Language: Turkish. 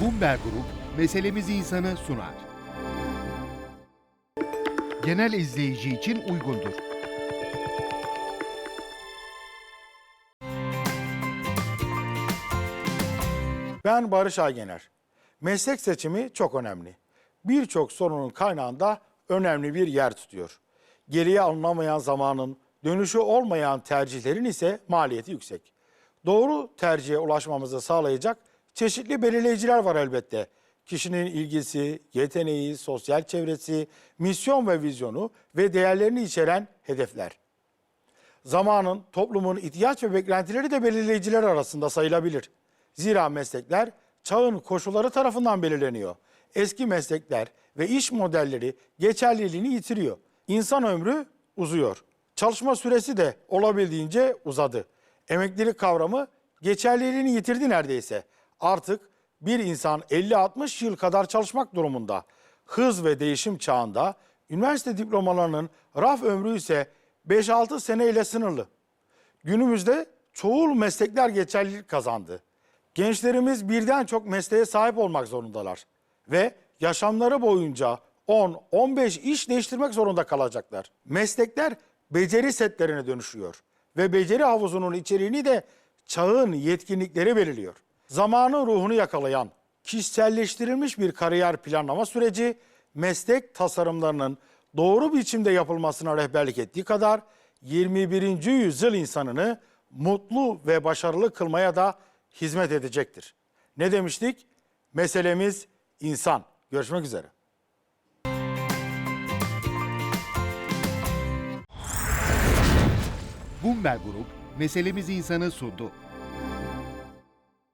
Bumber Grup meselemiz insanı sunar. Genel izleyici için uygundur. Ben Barış Aygener. Meslek seçimi çok önemli. Birçok sorunun kaynağında önemli bir yer tutuyor. Geriye alınamayan zamanın, dönüşü olmayan tercihlerin ise maliyeti yüksek. Doğru tercihe ulaşmamızı sağlayacak çeşitli belirleyiciler var elbette. Kişinin ilgisi, yeteneği, sosyal çevresi, misyon ve vizyonu ve değerlerini içeren hedefler. Zamanın, toplumun ihtiyaç ve beklentileri de belirleyiciler arasında sayılabilir. Zira meslekler çağın koşulları tarafından belirleniyor. Eski meslekler ve iş modelleri geçerliliğini yitiriyor. İnsan ömrü uzuyor. Çalışma süresi de olabildiğince uzadı. Emeklilik kavramı geçerliliğini yitirdi neredeyse. Artık bir insan 50-60 yıl kadar çalışmak durumunda. Hız ve değişim çağında üniversite diplomalarının raf ömrü ise 5-6 seneyle sınırlı. Günümüzde çoğul meslekler geçerlilik kazandı. Gençlerimiz birden çok mesleğe sahip olmak zorundalar ve yaşamları boyunca 10-15 iş değiştirmek zorunda kalacaklar. Meslekler beceri setlerine dönüşüyor ve beceri havuzunun içeriğini de çağın yetkinlikleri belirliyor. Zamanın ruhunu yakalayan, kişiselleştirilmiş bir kariyer planlama süreci meslek tasarımlarının doğru biçimde yapılmasına rehberlik ettiği kadar 21. yüzyıl insanını mutlu ve başarılı kılmaya da hizmet edecektir. Ne demiştik? Meselemiz insan. Görüşmek üzere. Bumber Grup meselemiz insanı sundu.